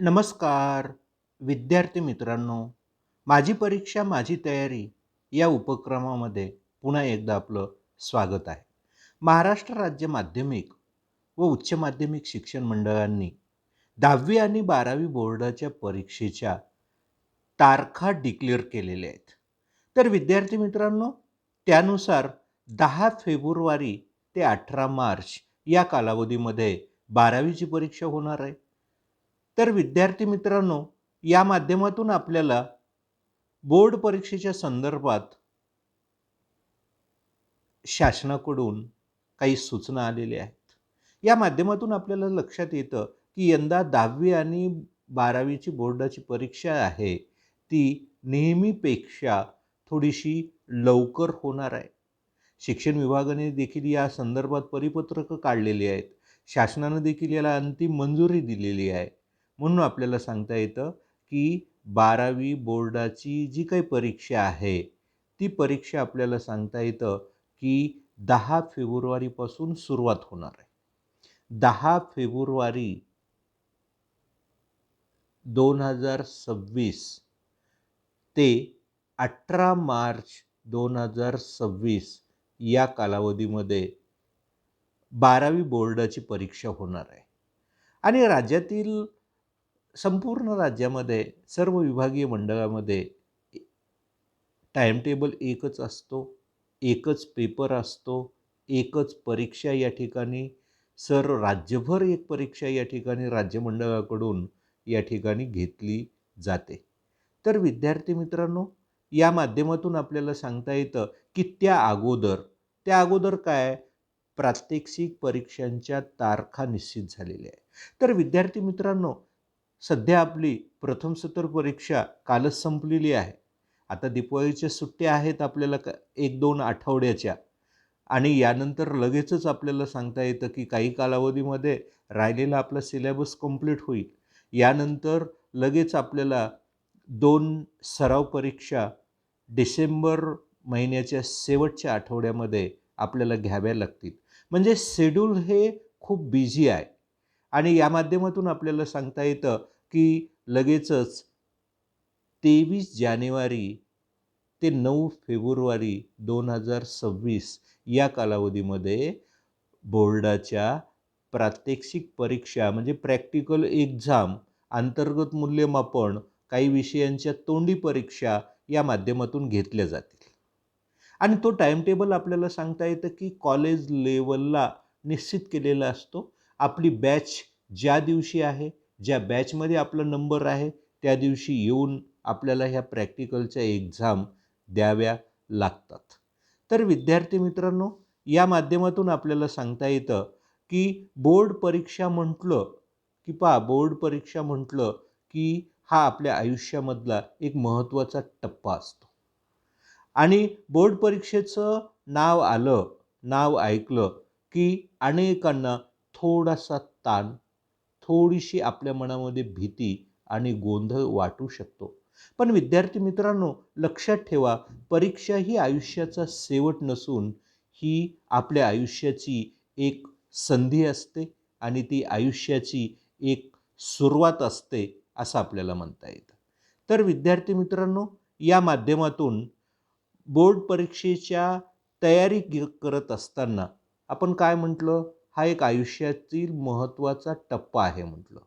नमस्कार विद्यार्थी मित्रांनो. माझी परीक्षा माझी तयारी या उपक्रमामध्ये पुन्हा एकदा आपलं स्वागत आहे. महाराष्ट्र राज्य माध्यमिक व उच्च माध्यमिक शिक्षण मंडळांनी दहावी आणि बारावी बोर्डाच्या परीक्षेच्या तारखा डिक्लेअर केलेल्या आहेत. तर विद्यार्थी मित्रांनो त्यानुसार दहा फेब्रुवारी ते अठरा मार्च या कालावधीमध्ये बारावीची परीक्षा होणार आहे. तर विद्यार्थी मित्रांनो या माध्यमातून आपल्याला बोर्ड परीक्षेच्या संदर्भात शासनाकडून काही सूचना आलेल्या आहेत. या माध्यमातून आपल्याला लक्षात येतं की यंदा दहावी आणि बारावीची बोर्डाची परीक्षा आहे. ती नेहमीपेक्षा थोडीशी लवकर होणार आहे. शिक्षण विभागाने देखील या संदर्भात परिपत्रकं काढलेली आहेत. शासनानं देखील याला अंतिम मंजुरी दिलेली आहे. म्हणून आपल्याला सांगता येतं की बारावी बोर्डाची जी काही परीक्षा आहे ती परीक्षा आपल्याला सांगता येतं की दहा फेब्रुवारीपासून सुरुवात होणार आहे. दहा फेब्रुवारी दोन हजार सव्वीस ते अठरा मार्च दोन हजार सव्वीस या कालावधीमध्ये बारावी बोर्डाची परीक्षा होणार आहे. आणि राज्यातील संपूर्ण राज्यामध्ये सर्व विभागीय मंडळामध्ये टाईमटेबल एकच असतो एकच पेपर असतो एकच परीक्षा या ठिकाणी सर राज्यभर एक परीक्षा या ठिकाणी राज्यमंडळाकडून या ठिकाणी घेतली जाते. तर विद्यार्थी मित्रांनो या माध्यमातून आपल्याला सांगता येतं की त्या अगोदर त्या अगोदर काय? प्रात्यक्षिक परीक्षांच्या तारखा निश्चित झालेल्या आहे तर विद्यार्थी मित्रांनो सध्या आपली प्रथम सत्र परीक्षा कालच संपलेली आहे. आता दिपावळीच्या सुट्ट्या आहेत आपल्याला क एक दोन आठवड्याच्या. आणि यानंतर लगेचच आपल्याला सांगता येतं की काही कालावधीमध्ये राहिलेला आपला सिलेबस कंप्लीट होईल. यानंतर लगेच आपल्याला दोन सराव परीक्षा डिसेंबर महिन्याच्या शेवटच्या आठवड्यामध्ये आपल्याला घ्याव्या लागतील. म्हणजे शेड्यूल हे खूप बिझी आहे. आणि या माध्यमातून आपल्याला सांगता येतं की लगेचच तेवीस जानेवारी ते नऊ फेब्रुवारी दोन हजार सव्वीस या कालावधीमध्ये बोर्डाच्या प्रात्यक्षिक परीक्षा म्हणजे प्रॅक्टिकल एक्झाम अंतर्गत मूल्यमापन काही विषयांच्या तोंडी परीक्षा या माध्यमातून घेतल्या जातील. आणि तो टाईमटेबल आपल्याला सांगता येतं की कॉलेज लेवलला निश्चित केलेला असतो. आपली बॅच ज्या दिवशी आहे ज्या बॅचमध्ये आपला नंबर आहे त्या दिवशी येऊन आपल्याला ह्या प्रॅक्टिकलच्या एक्झाम द्याव्या लागतात. तर विद्यार्थी मित्रांनो या माध्यमातून आपल्याला सांगता येतं की बोर्ड परीक्षा म्हटलं की पा बोर्ड परीक्षा म्हटलं की हा आपल्या आयुष्यामधला एक महत्त्वाचा टप्पा असतो. आणि बोर्ड परीक्षेचं नाव आलं नाव ऐकलं की अनेकांना थोडासा ताण थोडीशी आपल्या मनामध्ये भीती आणि गोंधळ वाटू शकतो. पण विद्यार्थी मित्रांनो लक्षात ठेवा परीक्षा ही आयुष्याचा शेवट नसून ही आपल्या आयुष्याची एक संधी असते आणि ती आयुष्याची एक सुरुवात असते असं आपल्याला म्हणता येतं. तर विद्यार्थी मित्रांनो या माध्यमातून बोर्ड परीक्षेच्या तयारी करत असताना आपण काय म्हटलं? हा एक आयुष्यातील महत्त्वाचा टप्पा आहे म्हटलं.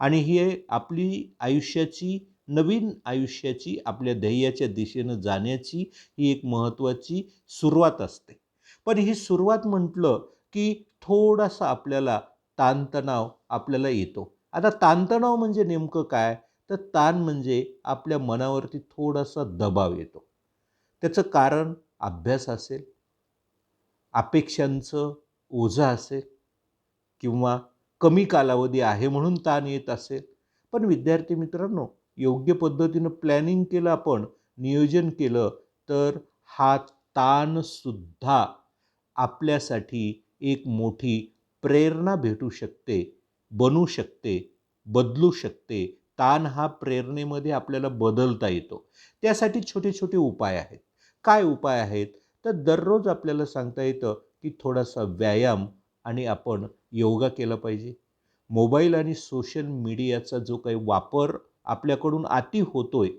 आणि ही आपली आयुष्याची नवीन आयुष्याची आपल्या ध्येयाच्या दिशेनं जाण्याची ही एक महत्त्वाची सुरुवात असते. पण ही सुरुवात म्हटलं की थोडासा आपल्याला ताणतणाव आपल्याला येतो. आता ताणतणाव म्हणजे नेमकं काय? तर ताण म्हणजे आपल्या मनावरती थोडासा दबाव येतो. त्याचं कारण अभ्यास असेल. अपेक्षांचं ओझं असेल किंवा कमी कालावधी आहे म्हणून ताण येत असेल. पण विद्यार्थी मित्रांनो योग्य पद्धतीनं प्लॅनिंग केलं आपण नियोजन केलं तर हा ताणसुद्धा आपल्यासाठी एक मोठी प्रेरणा भेटू शकते बनू शकते बदलू शकते. ताण हा प्रेरणेमध्ये आपल्याला बदलता येतो. त्यासाठी छोटे छोटे उपाय आहेत. काय उपाय आहेत? तर दररोज आपल्याला सांगता येतं की थोडासा व्यायाम आणि आपण योगा केला पाहिजे. मोबाईल आणि सोशल मीडियाचा जो काही वापर आपल्याकडून अति होतो आहे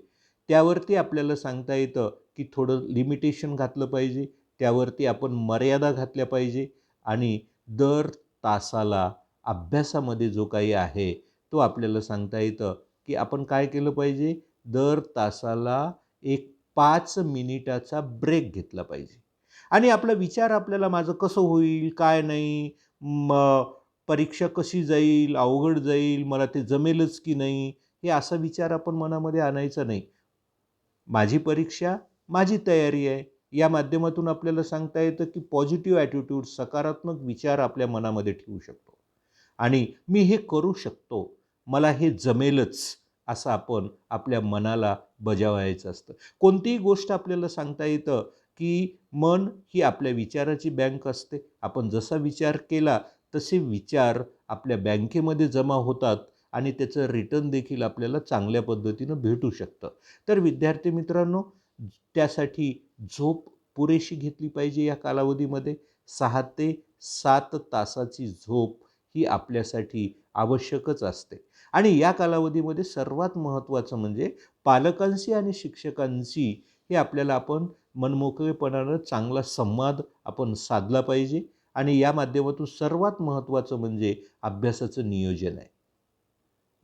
त्यावरती आपल्याला सांगता येतं की थोडं लिमिटेशन घातलं पाहिजे त्यावरती आपण मर्यादा घातल्या पाहिजे आणि दर तासाला अभ्यासामध्ये जो काही आहे तो आपल्याला सांगता येतं की आपण काय केलं पाहिजे? दर तासाला एक पाच मिनिटाचा ब्रेक घेतला पाहिजे. आणि आपला विचार आपल्याला माझं कसं होईल काय नाही म परीक्षा कशी जाईल अवघड जाईल मला ते जमेलच की नाही हे असा विचार आपण मनामध्ये आणायचा नाही. माझी परीक्षा माझी तयारी आहे. या माध्यमातून आपल्याला सांगता येतं की पॉझिटिव्ह ॲटिट्यूड सकारात्मक विचार आपल्या मनामध्ये ठेवू शकतो. आणि मी हे करू शकतो. मला हे जमेलच असं आपण आपल्या मनाला बजावायचं असतं. कोणतीही गोष्ट आपल्याला सांगता येतं की मन ही आपल्या विचाराची बँक असते. आपण जसा विचार केला तसे विचार आपल्या बँकेमध्ये जमा होतात आणि त्याचं रिटर्न देखील आपल्याला चांगल्या पद्धतीनं भेटू शकतं. तर विद्यार्थी मित्रांनो त्यासाठी झोप पुरेशी घेतली पाहिजे या कालावधीमध्ये. सहा ते सात तासाची झोप ही आपल्यासाठी आवश्यकच असते. आणि या कालावधीमध्ये सर्वात महत्त्वाचं म्हणजे पालकांशी आणि शिक्षकांशी हे आपल्याला आपण मनमोकळेपणानं चांगला संवाद आपण साधला पाहिजे आणि या माध्यमातून सर्वात महत्त्वाचं म्हणजे अभ्यासाचं नियोजन आहे.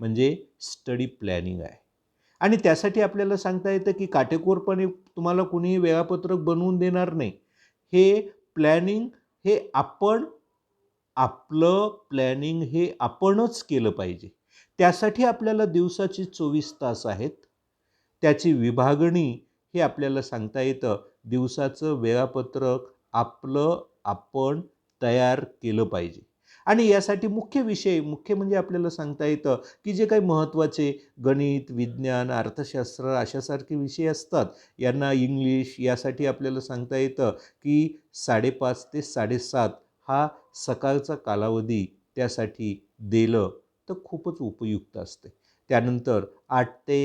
म्हणजे स्टडी प्लॅनिंग आहे. आणि त्यासाठी आपल्याला सांगता येतं की काटेकोरपणे तुम्हाला कुणीही वेळापत्रक बनवून देणार नाही. हे प्लॅनिंग हे आपण आपलं प्लॅनिंग हे आपणच केलं पाहिजे. त्यासाठी आपल्याला दिवसाची चोवीस तास आहेत. त्याची विभागणी हे आपल्याला सांगता येतं. दिवसाचं वेळापत्रक आपलं आपण तयार केलं पाहिजे. आणि यासाठी मुख्य विषय मुख्य म्हणजे आपल्याला सांगता येतं की जे काही महत्त्वाचे गणित विज्ञान अर्थशास्त्र अशासारखे विषय असतात यांना इंग्लिश यासाठी आपल्याला सांगता येतं की साडेपाच ते साडेसात हा सकाळचा कालावधी त्यासाठी दिलं तर खूपच उपयुक्त असते. त्यानंतर आठ ते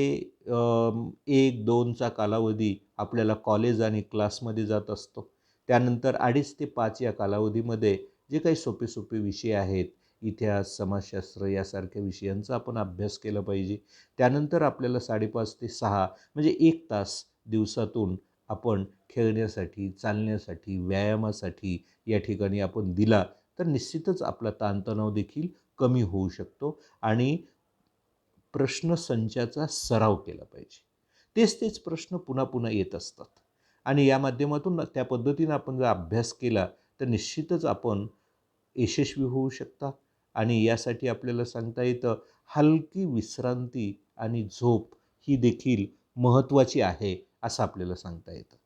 एक दोनचा कालावधी आपल्याला कॉलेज आणि क्लासमध्ये जात असतो. त्यानंतर अडीच ते पाच या कालावधीमध्ये जे काही सोपे सोपे विषय आहेत इतिहास समाजशास्त्र यासारख्या विषयांचा आपण अभ्यास केला पाहिजे. त्यानंतर आपल्याला साडेपाच ते सहा म्हणजे एक तास दिवसातून आपण खेळण्यासाठी चालण्यासाठी व्यायामासाठी या ठिकाणी आपण दिला तर निश्चितच आपला ताणतणाव देखील कमी होऊ शकतो. आणि प्रश्नसंचाचा सराव केला पाहिजे. तेच तेच प्रश्न पुन्हा पुन्हा येत असतात. आणि या माध्यमातून त्या पद्धतीनं आपण जर अभ्यास केला तर निश्चितच आपण यशस्वी होऊ शकता. आणि यासाठी आपल्याला सांगता येतं हलकी विश्रांती आणि झोप ही देखील महत्त्वाची आहे असं आपल्याला सांगता येतं.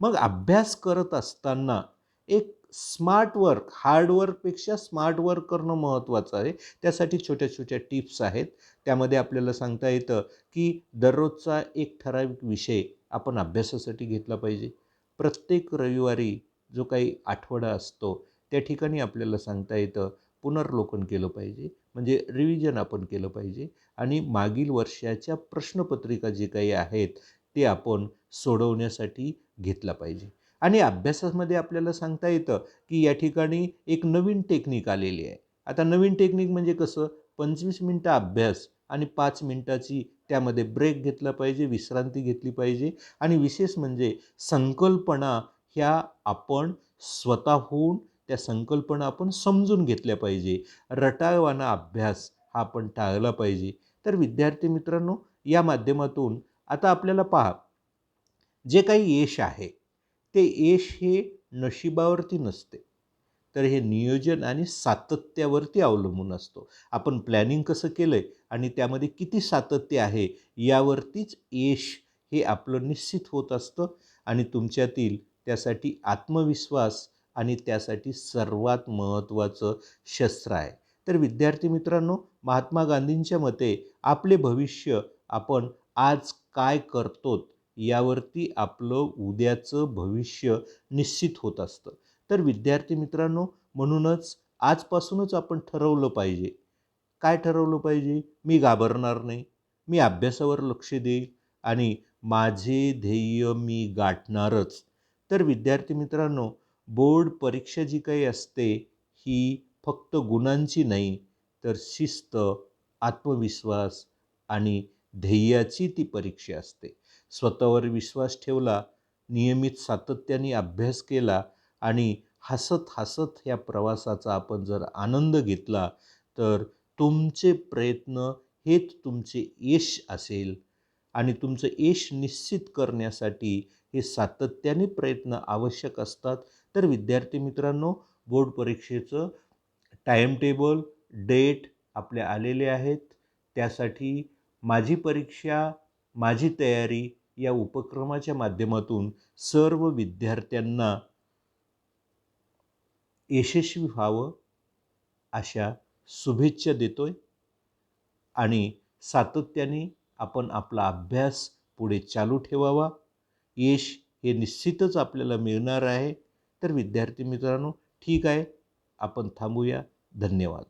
मग अभ्यास करत असताना एक स्मार्ट वर्क हार्डवर्कपेक्षा स्मार्ट वर्क करणं महत्त्वाचं आहे. त्यासाठी छोट्या छोट्या टिप्स आहेत. त्यामध्ये आपल्याला सांगता येतं की दररोजचा एक ठराविक विषय आपण अभ्यासासाठी घेतला पाहिजे. प्रत्येक रविवारी जो काही आठवडा असतो त्या ठिकाणी आपल्याला सांगता येतं पुनर्लोकन केलं पाहिजे. म्हणजे रिव्हिजन आपण केलं पाहिजे. आणि मागील वर्षाच्या प्रश्नपत्रिका जे काही आहेत ते आपण सोडवण्यासाठी घेतला पाहिजे. आणि अभ्यासामध्ये आपल्याला सांगता येतं की या ठिकाणी एक नवीन टेक्निक आलेली आहे. आता नवीन टेक्निक म्हणजे कसं? पंचवीस मिनटं अभ्यास आणि पाच मिनटाची त्यामध्ये ब्रेक घेतला पाहिजे विश्रांती घेतली पाहिजे आणि विशेष म्हणजे संकल्पना ह्या आपण स्वतःहून त्या संकल्पना आपण समजून घेतल्या पाहिजे. रटाळवाना अभ्यास हा आपण टाळला पाहिजे. तर विद्यार्थी मित्रांनो या माध्यमातून आता आपल्याला पहा जे काही यश आहे ते यश हे नशिबावरती नसते. तर हे नियोजन आणि सातत्यावरती अवलंबून असतो. आपण प्लॅनिंग कसं केलं आहे आणि त्यामध्ये किती सातत्य आहे यावरतीच यश हे आपलं निश्चित होत असतं आणि तुमच्यातील त्यासाठी आत्मविश्वास आणि त्यासाठी सर्वात महत्त्वाचं शस्त्र आहे. तर विद्यार्थी मित्रांनो महात्मा गांधींच्या मते आपले भविष्य आपण आज काय करतो यावरती आपलं उद्याचं भविष्य निश्चित होत असतं. तर विद्यार्थी मित्रांनो म्हणूनच आजपासूनच आपण ठरवलं पाहिजे. काय ठरवलं पाहिजे? मी घाबरणार नाही. मी अभ्यासावर लक्ष देईल आणि माझे ध्येय मी गाठणारच. तर विद्यार्थी मित्रांनो बोर्ड परीक्षा जी काही असते ही फक्त गुणांची नाही तर शिस्त आत्मविश्वास आणि ध्येयाची ती परीक्षा असते. स्वतःवर विश्वास ठेवला नियमित सातत्याने अभ्यास केला आणि हसत हसत ह्या प्रवासाचा आपण जर आनंद घेतला तर तुमचे प्रयत्न हेच तुमचे यश असेल आणि तुमचं यश निश्चित करण्यासाठी हे सातत्याने प्रयत्न आवश्यक असतात. तर विद्यार्थी मित्रांनो बोर्ड परीक्षेचं टाईमटेबल डेट आपल्या आलेले आहेत. त्यासाठी माझी परीक्षा माझी तयारी या उपक्रमाच्या माध्यमातून सर्व विद्यार्थ्यांना यशस्वी व्हावं अशा शुभेच्छा देतोय आणि सातत्याने आपण आपला अभ्यास पुढे चालू ठेवावा. यश हे निश्चितच आपल्याला मिळणार आहे. तर विद्यार्थी मित्रांनो ठीक आहे. आपण थांबूया. धन्यवाद.